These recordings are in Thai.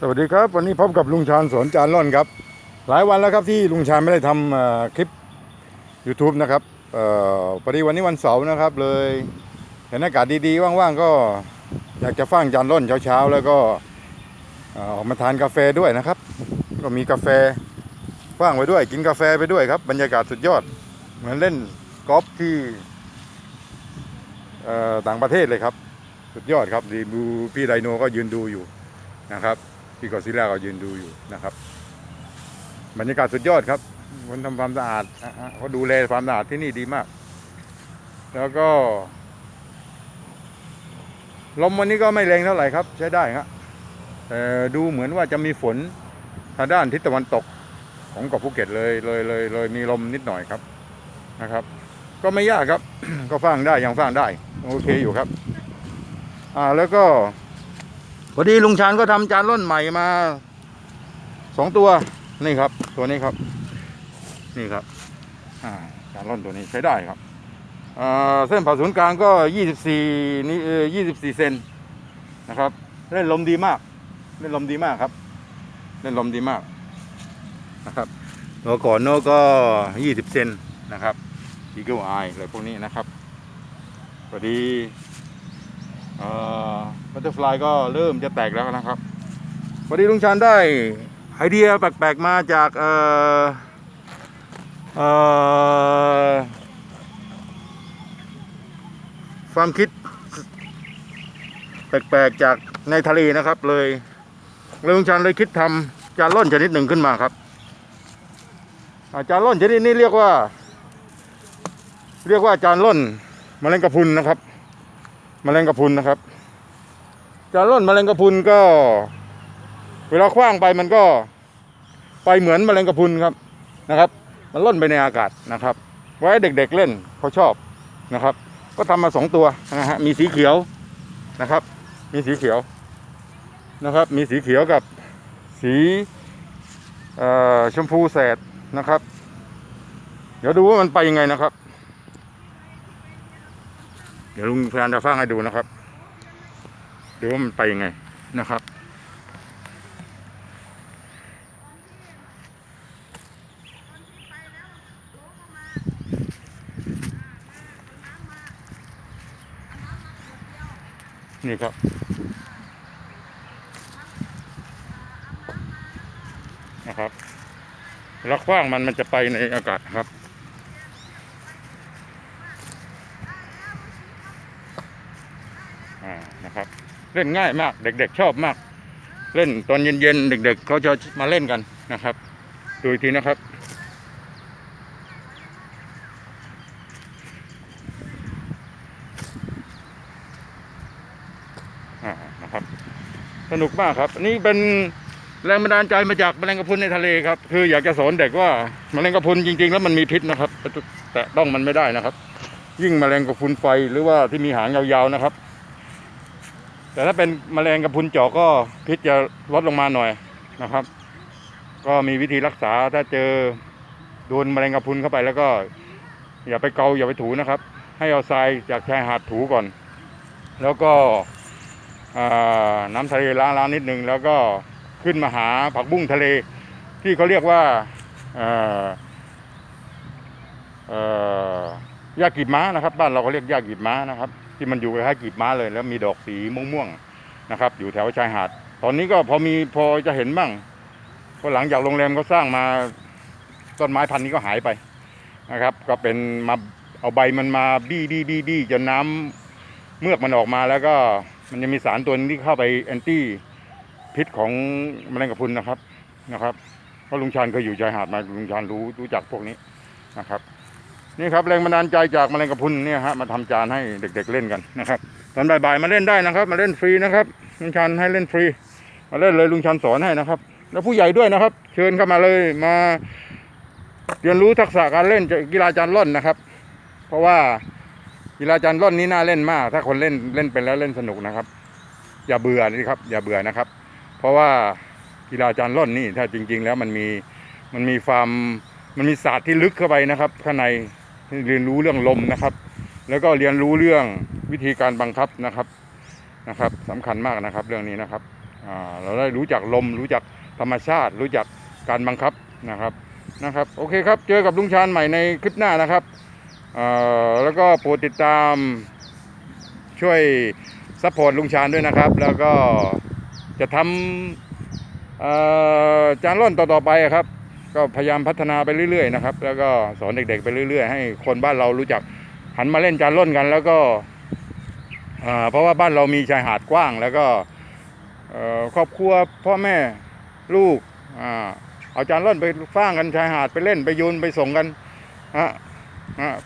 สวัสดีครับวันนี้พบกับลุงชาญสวนจานร่อนครับ หลายวันแล้วครับที่ลุงชาญไม่ได้ทำคลิป YouTube นะครับออพอดีวันนี้วันเสาร์นะครับ เลยเห็นอากาศดีๆว่างๆก็อยากจะฟังจานร่อนเช้าๆแล้วก็ออกมาทานกาแฟด้วยนะครับ ก็มีกาแฟว่างไว้ด้วย กินกาแฟไปด้วยครับ บรรยากาศสุดยอด เหมือนเล่นกอล์ฟที่ต่างประเทศเลยครับ สุดยอดครับดีบูพี่ไดโนก็ยืนดูอยู่นะครับ พี่กอซิล่าก็ยืนดูอยู่นะครับ บรรยากาศสุดยอดครับ คนทำความสะอาดเขาดูแลความสะอาดที่นี่ดีมาก แล้วก็ ลมวันนี้ก็ไม่แรงเท่าไหร่ครับ ใช้ได้ครับแต่ดูเหมือนว่าจะมีฝนทางด้านทิศตะวันตกของเกาะภูเก็ตเลยเลยเลยเลยมีลมนิดหน่อยครับนะครับ ก็ไม่ยากครับ ก็ฟังได้ยังฟังได้ โอเคอยู่ครับ อ่าแล้วก็ พอดีลุงชานก็ทำจานร่อนใหม่มาสองตัวนี่ครับ ตัวนี้ครับ นี่ครับจานร่อนตัวนี้ใช้ได้ครับเส้นผ่าศูนย์กลางก็ยี่สิบสี่นี่ยี่สิบสี่เซนนะครับเล่นลมดีมากเล่นลมดีมากครับเล่นลมดีมากนะครับตัวก่อนโน้ก็ยี่สิบเซนนะครับอีเกิลไออะไรพวกนี้นะครับพอดี บัตเตอร์ฟลายก็เริ่มจะแตกแล้วนะครับพอดีลุงชานได้ไอเดียแปลกๆมาจากเอ่อเอ่อความคิดแปลกๆจากในทะเลนะครับเลยเลยลุงชานเลยคิดทำจานร่อนชนิดหนึ่งขึ้นมาครับอาจานร่อนชนิดนี้เรียกว่า เรียกว่าจานร่อนแมลงกระพุนนะครับ แมลงกระพุนนะครับจานร่อนแมลงกระพุนก็ เวลาคว้างไปมันก็ ไปเหมือนแมลงกระพุนครับนะครับ มันล่นไปในอากาศนะครับ ไว้เด็กๆเล่นเขาชอบนะครับ ก็ทำมาสองตัวนะฮะมีสีเขียวนะครับ มีสีเขียวนะครับ มีสีเขียวกับสีชมพูแสดนะครับ เดี๋ยวดูว่ามันไปยังไงนะครับ เดี๋ยวลุงพยายามจะฟังให้ดูนะครับดูว่ามันไปยังไงนะครับ นี่ครับนะครับแล้วคว้างมันมันจะไปในอากาศครับ อ่า นะครับ เล่นง่ายมากเด็กๆชอบมาก เล่นตอนเย็นๆเด็ก ๆ เขาจะมาเล่นกันนะครับ ดูทีนะครับอ่านะครับ สนุกมากครับ นี่เป็นแรงบันดาลใจมาจากแมลงกะพรุนในทะเลครับ คืออยากจะสอนเด็กว่าแมลงกะพรุนจริง ๆ แล้วมันมีพิษนะครับ แต่ต้องมันไม่ได้นะครับ ยิ่งแมลงกะพรุนไฟหรือว่าที่มีหางยาวๆนะครับ แต่ถ้าเป็นแมลงกระพุนเจาะก็พิษจะลดลงมาหน่อยนะครับ ก็มีวิธีรักษาถ้าเจอโดนแมลงกระพุนเข้าไปแล้วก็ อย่าไปเกาอย่าไปถูนะครับ ให้เอาทรายจากชายหาดถูก่อน แล้วก็น้ำทะเลล้างล้างนิดนึงแล้วก็ขึ้นมาหาผักบุ้งทะเล ที่เขาเรียกว่าเอ่อเอ่อยากีบม้านะครับ บ้านเราก็เรียกยากีบม้านะครับ ที่มันอยู่คล้ายกีบม้าเลย แล้วมีดอกสีม่วงๆนะครับ อยู่แถวชายหาด ตอนนี้ก็พอมีพอจะเห็นบ้างเพราะหลังจากโรงแรมเขาสร้างมาต้นไม้พันธุ์นี้ก็หายไปนะครับ ก็เป็นมาเอาใบมันมาบี้บี้บี้บี้จนน้ำเมือกมันออกมาแล้วก็มันจะมีสารตัวนึงที่เข้าไปแอนตี้พิษของแมลงกะพุนนะครับนะครับเพราะลุงชานเคยอยู่ชายหาดมาลุงชานรู้รู้จักพวกนี้นะครับ นี่ครับแรงบันดาลใจจากแมลงกระพุนเนี่ยฮะมาทำจานให้เด็กๆเล่นกันนะครับตอนบ่ายๆมาเล่นได้นะครับ มาเล่นฟรีนะครับลุงชันให้เล่นฟรี มาเล่นเลยลุงชันสอนให้นะครับ แล้วผู้ใหญ่ด้วยนะครับ เชิญเข้ามาเลยมาเรียนรู้ทักษะการเล่นกีฬาจานร่อนนะครับ เพราะว่ากีฬาจานร่อนนี้น่าเล่นมาก ถ้าคนเล่นเล่นเป็นแล้วเล่นสนุกนะครับ อย่าเบื่อนี่ครับ อย่าเบื่อนะครับ เพราะว่ากีฬาจานร่อนนี่ถ้าจริง ๆ แล้วมันมีมันมีความมันมีศาสตร์ที่ลึกเข้าไปนะครับข้างใน เรียนรู้เรื่องลมนะครับ แล้วก็เรียนรู้เรื่องวิธีการบังคับนะครับนะครับสำคัญมากนะครับเรื่องนี้นะครับเราได้รู้จักลม รู้จักธรรมชาติ รู้จักการบังคับนะครับนะครับโอเคครับเจอกับลุงชาญใหม่ในคลิปหน้านะครับแล้วก็โปรดติดตามช่วยซัพพอร์ตลุงชาญด้วยนะครับ แล้วก็จะทำจานร่อนต่อๆไปครับ ก็พยายามพัฒนาไปเรื่อยๆนะครับ แล้วก็สอนเด็กๆไปเรื่อย ๆ ให้คนบ้านเรารู้จักหันมาเล่นจานร่นกัน แล้วก็เพราะว่าบ้านเรามีชายหาดกว้าง แล้วก็ครอบครัวพ่อแม่ลูกอเอาจานร่นไปฟ้างกันชายหาดไปเล่นไปยูนไปส่งกันฮะ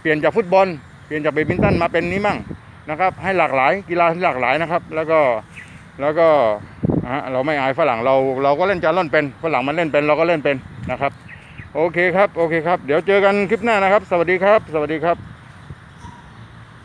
เปลี่ยนจากฟุตบอลเปลี่ยนจากแบดมินตันมาเป็นนี้มั่งนะครับ ให้หลากหลายกีฬาที่หลากหลายนะครับ แล้วก็แล้วก็เราไม่อายฝรั่งเราเราก็เล่นจานร่นเป็นฝรั่งมันเล่นเป็นเราก็เล่นเป็นนะครับ โอเคครับ โอเคครับ เดี๋ยวเจอกันคลิปหน้านะครับ สวัสดีครับ สวัสดีครับ